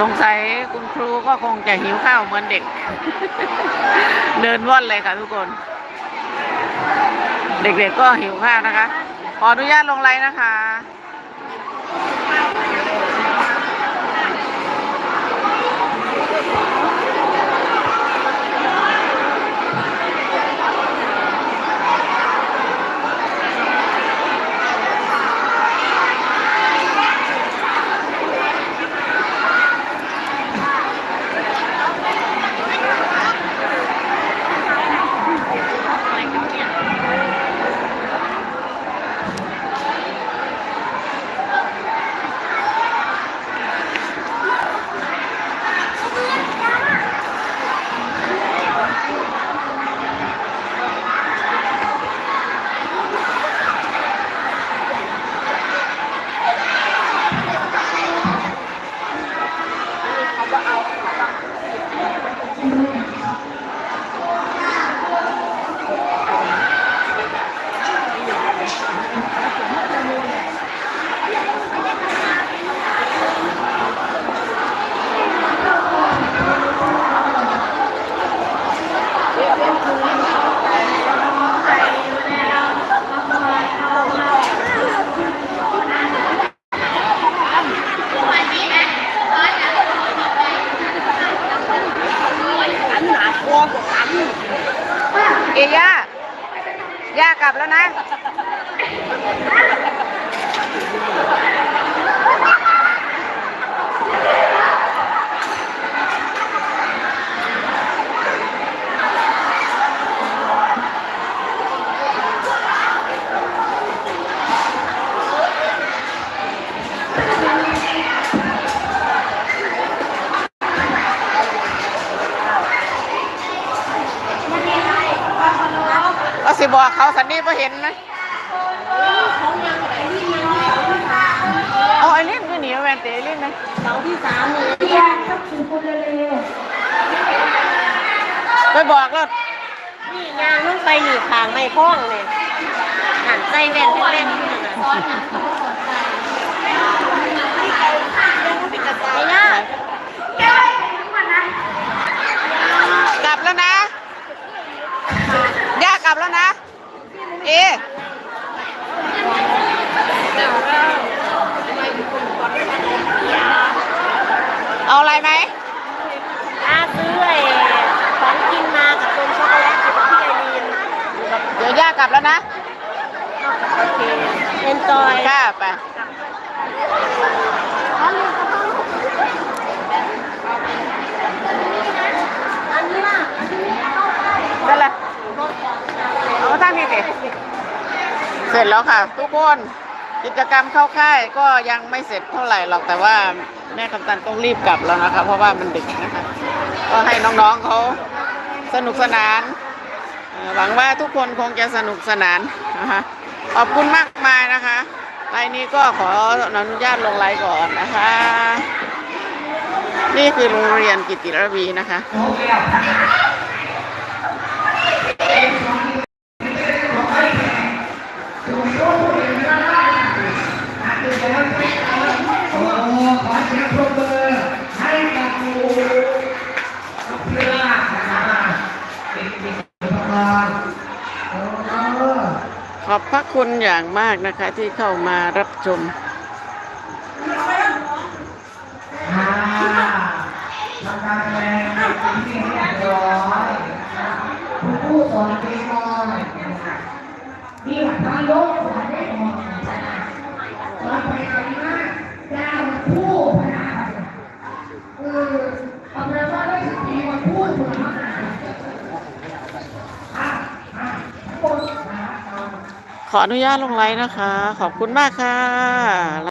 สงสัยคุณครูก็คงจะหิวข้าวเหมือนเด็ก เดินว่อนเลยค่ะทุกคน เด็กๆก็หิวข้าวนะคะ ขออนุญาตลงไลน์นะคะ เอย่า ย่า กลับแล้วนะ สิบอกเขาสันนี่พอเห็นไหมเอาไอ้ลิ้นก็หนีแมนเตะไอ้ลิ้นไหมเสาที่สามเลยยากกับคุณคนเร็วไปบอกแล้วนี่ยางลงไปหนีทางไม่พ้องเลยหันใจแว่นแว่นนี่นะไอ้ย่าก ลับแล้วนะ ย่ากลับแล้วนะ เอ เอาอะไรไหมอาซื้อไอ้ของกินมากับต้มช็อกโกแลตกับพี่ไอรีนเดี๋ยวย่ากลับแล้วนะโอเคเอนจอยค่ะไปอันนี้ล่ะนั่นแหละเอาท่านนี่สิเสร็จแล้วค่ะ ทุกคน กิจกรรมเข้าค่ายก็ยังไม่เสร็จเท่าไหร่หรอกแต่ว่าแม่กำตันต้องรีบกลับแล้วนะคะเพราะว่ามันดึกนะคะก็ให้น้องๆเขาสนุกสนานหวังว่าทุกคนคงจะสนุกสนานนะคะขอบคุณมากมายนะคะไลน์นี้ก็ขออนุญาตลงไลน์ก่อนนะคะ นี่คือโรงเรียนกิติรวีนะคะ ขอบพระคุณอย่างมากนะคะที่เข้ามารับชมอ่าทำการแสดงเป็นที่เรียบร้อยนะครับคุณผู้สอนเพลงน้อยนะครับนี่หลักานยกสอนได้หมดนะครับสอนไปไหนมาดาวคู่พนาเออทำไมว่าได้สติมาพูดถึงมาอะอะคนนะครับ ขออนุญาตลงไลน์นะคะ ขอบคุณมากค่ะ